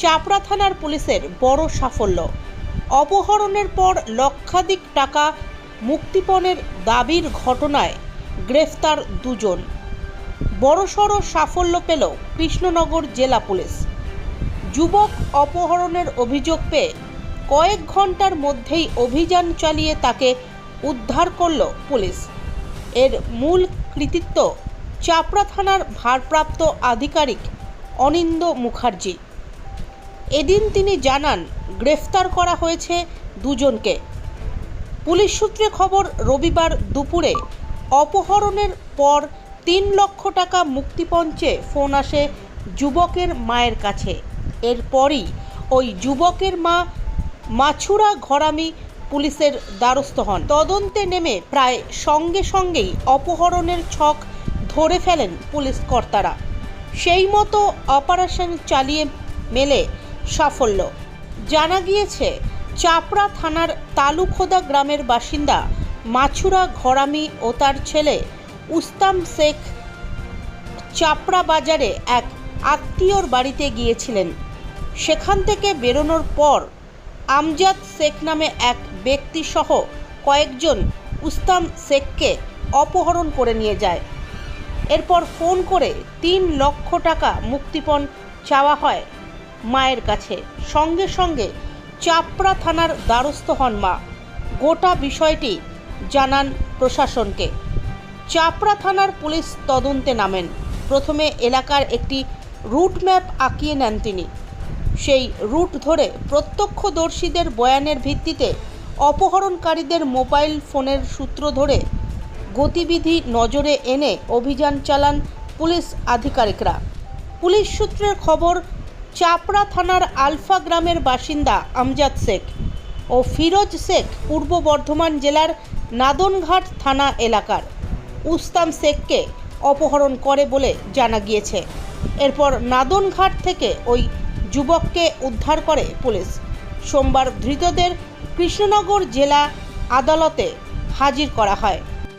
চাপড়া থানার পুলিশের বড় সাফল্য। অপহরণের পর লক্ষাধিক টাকা মুক্তিপণের দাবির ঘটনায় গ্রেফতার দুজন। বড়সড় সাফল্য পেল কৃষ্ণনগর জেলা পুলিশ। যুবক অপহরণের অভিযোগ পেয়ে কয়েক ঘণ্টার মধ্যেই অভিযান চালিয়ে তাকে উদ্ধার করল পুলিশ। এর মূল কৃতিত্ব চাপড়া থানার ভারপ্রাপ্ত আধিকারিক অনিন্দ মুখার্জি। এদিন তিনি জানান, গ্রেফতার করা হয়েছে দুজনকে। পুলিশ সূত্রে খবর, রবিবার দুপুরে অপহরণের পর তিন লক্ষ টাকা মুক্তিপঞ্চে ফোন আসে যুবকের মায়ের কাছে। এরপরই ওই যুবকের মা মাছুরা ঘরামি পুলিশের দ্বারস্থ হন। তদন্তে নেমে প্রায় সঙ্গে সঙ্গেই অপহরণের ছক ধরে ফেলেন পুলিশ কর্তারা। সেই মতো অপারেশন চালিয়ে মেলে সাফল্য। জানা গিয়েছে, চাপড়া থানার তালুখোদা গ্রামের বাসিন্দা মাছুরা ঘরামি ও তার ছেলে উস্তাম শেখ চাপড়া বাজারে এক আত্মীয়র বাড়িতে গিয়েছিলেন। সেখান থেকে বেরোনোর পর আমজাদ শেখ নামে এক ব্যক্তি সহ কয়েকজন উস্তাম শেখকে অপহরণ করে নিয়ে যায়। এরপর ফোন করে তিন লক্ষ টাকা মুক্তিপণ চাওয়া হয়। মায়ের কাছে। সঙ্গে সঙ্গে চাপড়া থানার দ্বারস্থ হন মা। গোটা বিষয়টি জানান প্রশাসনকে। চাপড়া থানার পুলিশ তদন্তে নামেন। প্রথমে এলাকার একটি রুট ম্যাপ আঁকিয়ে নেন তিনি। সেই রুট ধরে প্রত্যক্ষদর্শীদের বয়ানের ভিত্তিতে অপহরণকারীদের মোবাইল ফোনের সূত্র ধরে গতিবিধি নজরে এনে অভিযান চালান পুলিশ আধিকারিকরা। পুলিশ সূত্রের খবর চাপড়া থানার আলফা গ্রামের বাসিন্দা আমজাদ শেখ ও ফিরোজ শেখ পূর্ব বর্ধমান জেলার নাদনঘাট থানা এলাকার উস্তাম শেখকে অপহরণ করে বলে জানা গিয়েছে। এরপর নাদনঘাট থেকে ওই যুবককে উদ্ধার করে পুলিশ। সোমবার ধৃতদের কৃষ্ণনগর জেলা আদালতে হাজির করা হয়।